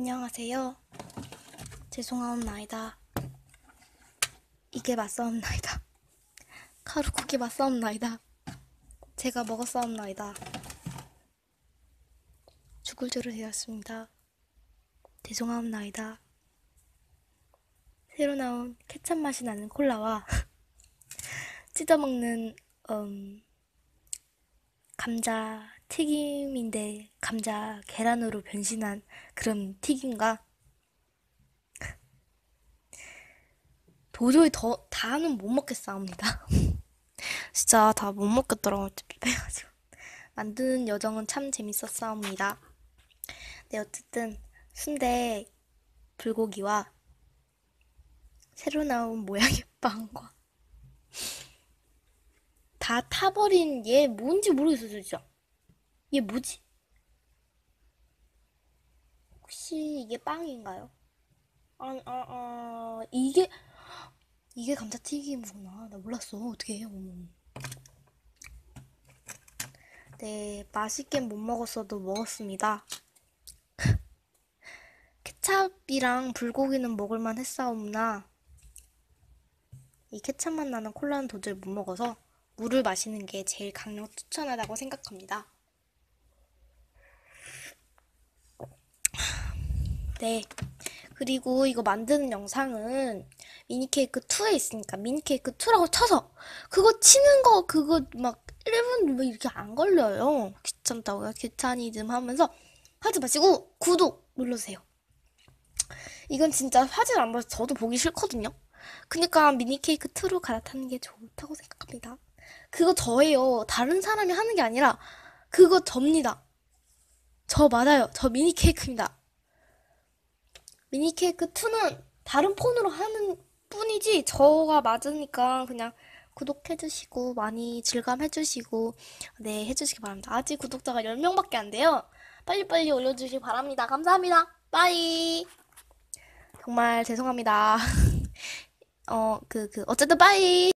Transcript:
안녕하세요. 죄송하옵나이다. 이게 맞사옵나이다. 카루쿠기 맞사옵나이다. 제가 먹었사옵나이다. 죽을 줄을 되었습니다. 죄송하옵나이다. 새로 나온 케찹 맛이 나는 콜라와 찢어먹는 음, 감자 튀김인데 감자 계란으로 변신한 그런 튀김과 도저히 더 다는 못 먹겠사옵니다. 진짜 다 못 먹겠더라고요. 찝찝해가지고 만드는 여정은 참 재밌었사옵니다. 네 어쨌든 순대 불고기와 새로 나온 모양의 빵과 다 타버린 얘 뭔지 모르겠어 진짜. 얘 뭐지? 혹시 이게 빵인가요? 아, 아, 아, 이게, 이게 감자튀김이구나. 나 몰랐어. 어떻게 해요? 네, 맛있게 못 먹었어도 먹었습니다. 케찹이랑 불고기는 먹을만 했사옵나. 이 케찹 맛 나는 콜라는 도저히 못 먹어서 물을 마시는 게 제일 강력 추천하다고 생각합니다. 네. 그리고 이거 만드는 영상은 미니케이크 2에 있으니까 미니케이크 2라고 쳐서 그거 치는 거 그거 막 1분 뭐 이렇게 안 걸려요. 귀찮다고요. 귀차니즘 하면서 하지 마시고 구독 눌러주세요. 이건 진짜 화질 안 봐서 저도 보기 싫거든요. 그니까 미니케이크 2로 갈아타는 게 좋다고 생각합니다. 그거 저예요. 다른 사람이 하는 게 아니라 그거 접니다. 저 맞아요. 저 미니 케이크입니다. 미니 케이크 2는 다른 폰으로 하는 뿐이지 저가 맞으니까 그냥 구독해주시고 많이 즐감해주시고 네 해주시기 바랍니다. 아직 구독자가 10명밖에 안 돼요. 빨리빨리 올려주시기 바랍니다. 감사합니다. 빠이. 정말 죄송합니다. 어, 그, 그, 어쨌든 빠이.